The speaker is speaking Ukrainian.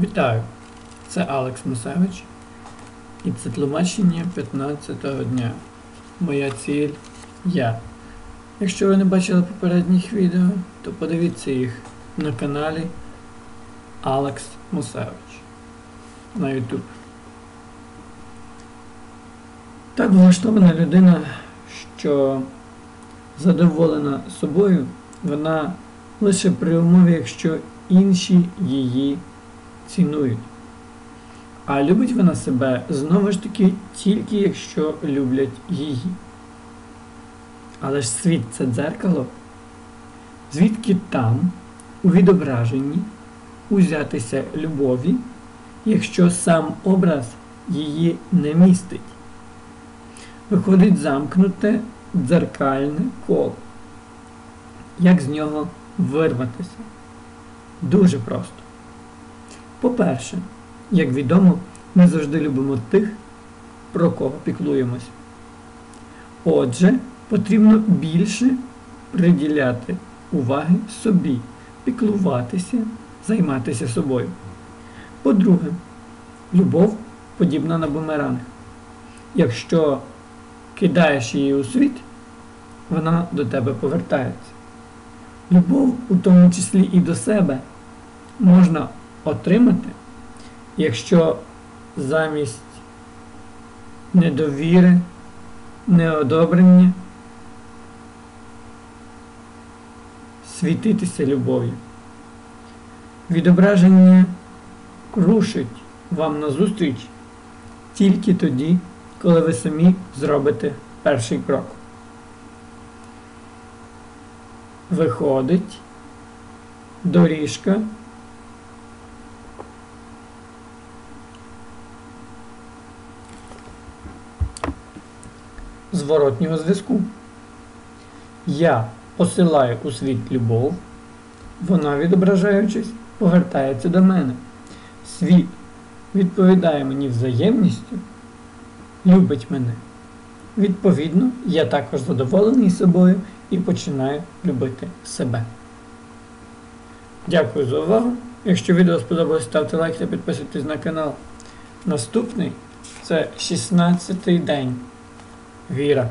Вітаю! Це Алекс Мусевич і це тлумачення 15-го дня. Моя ціль я. Якщо ви не бачили попередніх відео, то подивіться їх на каналі Алекс Мусевич на YouTube. Так влаштована людина, що задоволена собою, вона лише при умові, якщо інші її цінують. А любить вона себе знову ж таки тільки якщо люблять її. Але ж світ це дзеркало, звідки там, у відображенні, узятися любові, якщо сам образ її не містить. Виходить замкнуте дзеркальне коло. Як з нього вирватися? Дуже просто. По-перше, як відомо, ми завжди любимо тих, про кого піклуємось. Отже, потрібно більше приділяти уваги собі, піклуватися, займатися собою. По-друге, любов подібна на бумеранг. Якщо кидаєш її у світ, вона до тебе повертається. Любов, у тому числі і до себе, можна отримати, якщо замість недовіри, неодобрення світитися любов'ю. Відображення рушить вам назустріч тільки тоді, коли ви самі зробите перший крок. Виходить доріжка зворотнього зв'язку. Я посилаю у світ любов, вона, відображаючись, повертається до мене. Світ відповідає мені взаємністю, любить мене. Відповідно, я також задоволений собою і починаю любити себе. Дякую за увагу. Якщо відео сподобалось, ставте лайк та підписуйтесь на канал. Наступний це 16-й день. vira.